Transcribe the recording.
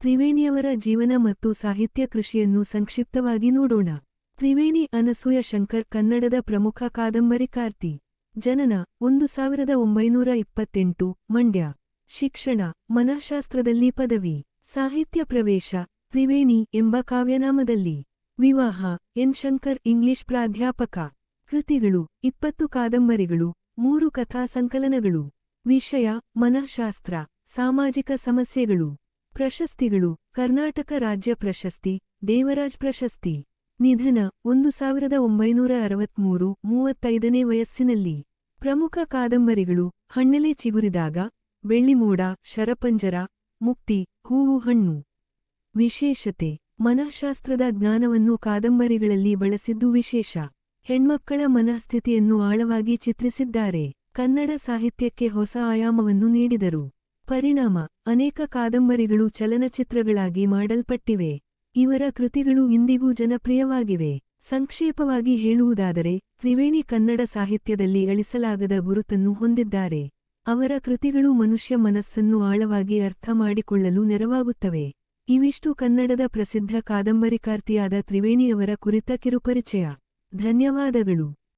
ತ್ರಿವೇಣಿಯವರ ಜೀವನ ಮತ್ತು ಸಾಹಿತ್ಯ ಕೃಷಿಯನ್ನು ಸಂಕ್ಷಿಪ್ತವಾಗಿ ನೋಡೋಣ. ತ್ರಿವೇಣಿ ಅನಸೂಯ ಶಂಕರ್, ಕನ್ನಡದ ಪ್ರಮುಖ ಕಾದಂಬರಿಕಾರ್ತಿ ಜನನ ಒಂದು ಸಾವಿರದ ಒಂಬೈನೂರ ಇಪ್ಪತ್ತೆಂಟು, ಮಂಡ್ಯ. ಶಿಕ್ಷಣ, ಮನಃಶಾಸ್ತ್ರದಲ್ಲಿ ಪದವಿ. ಸಾಹಿತ್ಯ ಪ್ರವೇಶ, ತ್ರಿವೇಣಿ ಎಂಬ ಕಾವ್ಯನಾಮದಲ್ಲಿ. ವಿವಾಹ, ಎನ್ ಶಂಕರ್, ಇಂಗ್ಲಿಷ್ ಪ್ರಾಧ್ಯಾಪಕ. ಕೃತಿಗಳು, ಇಪ್ಪತ್ತು ಕಾದಂಬರಿಗಳು, ಮೂರು ಕಥಾ ಸಂಕಲನಗಳು ವಿಷಯ, ಮನಃಶಾಸ್ತ್ರ, ಸಾಮಾಜಿಕ ಸಮಸ್ಯೆಗಳು. ಪ್ರಶಸ್ತಿಗಳು, ಕರ್ನಾಟಕ ರಾಜ್ಯ ಪ್ರಶಸ್ತಿ, ದೇವರಾಜ್ ಪ್ರಶಸ್ತಿ. ನಿಧನ, ಒಂದು ಸಾವಿರದ ಒಂಬೈನೂರ ಅರವತ್ಮೂರು, ಮೂವತ್ತೈದನೇ ವಯಸ್ಸಿನಲ್ಲಿ. ಪ್ರಮುಖ ಕಾದಂಬರಿಗಳು, ಹಣ್ಣೆಲೆ ಚಿಗುರಿದಾಗ, ಬೆಳ್ಳಿಮೋಡ, ಶರಪಂಜರ, ಮುಕ್ತಿ, ಹೂವು ಹಣ್ಣು. ವಿಶೇಷತೆ, ಮನಃಶಾಸ್ತ್ರದ ಜ್ಞಾನವನ್ನು ಕಾದಂಬರಿಗಳಲ್ಲಿ ಬಳಸಿದ್ದು ವಿಶೇಷ. ಹೆಣ್ಮಕ್ಕಳ ಮನಃಸ್ಥಿತಿಯನ್ನು ಆಳವಾಗಿ ಚಿತ್ರಿಸಿದ್ದಾರೆ. ಕನ್ನಡ ಸಾಹಿತ್ಯಕ್ಕೆ ಹೊಸ ಆಯಾಮವನ್ನು ನೀಡಿದರು. ಪರಿಣಾಮ. ಅನೇಕ ಕಾದಂಬರಿಗಳು ಚಲನಚಿತ್ರಗಳಾಗಿ ಮಾಡಲ್ಪಟ್ಟಿವೆ. ಇವರ ಕೃತಿಗಳು ಇಂದಿಗೂ ಜನಪ್ರಿಯವಾಗಿವೆ. ಸಂಕ್ಷೇಪವಾಗಿ ಹೇಳುವುದಾದರೆ, ತ್ರಿವೇಣಿ ಕನ್ನಡ ಸಾಹಿತ್ಯದಲ್ಲಿ ಅಳಿಸಲಾಗದ ಗುರುತನ್ನು ಹೊಂದಿದ್ದಾರೆ. ಅವರ ಕೃತಿಗಳು ಮನುಷ್ಯ ಮನಸ್ಸನ್ನು ಆಳವಾಗಿ ಅರ್ಥ ಮಾಡಿಕೊಳ್ಳಲು ನೆರವಾಗುತ್ತವೆ. ಇವಿಷ್ಟು ಕನ್ನಡದ ಪ್ರಸಿದ್ಧ ಕಾದಂಬರಿಕಾರ್ತಿಯಾದ ತ್ರಿವೇಣಿಯವರ ಕುರಿತ ಕಿರುಪರಿಚಯ. ಧನ್ಯವಾದಗಳು.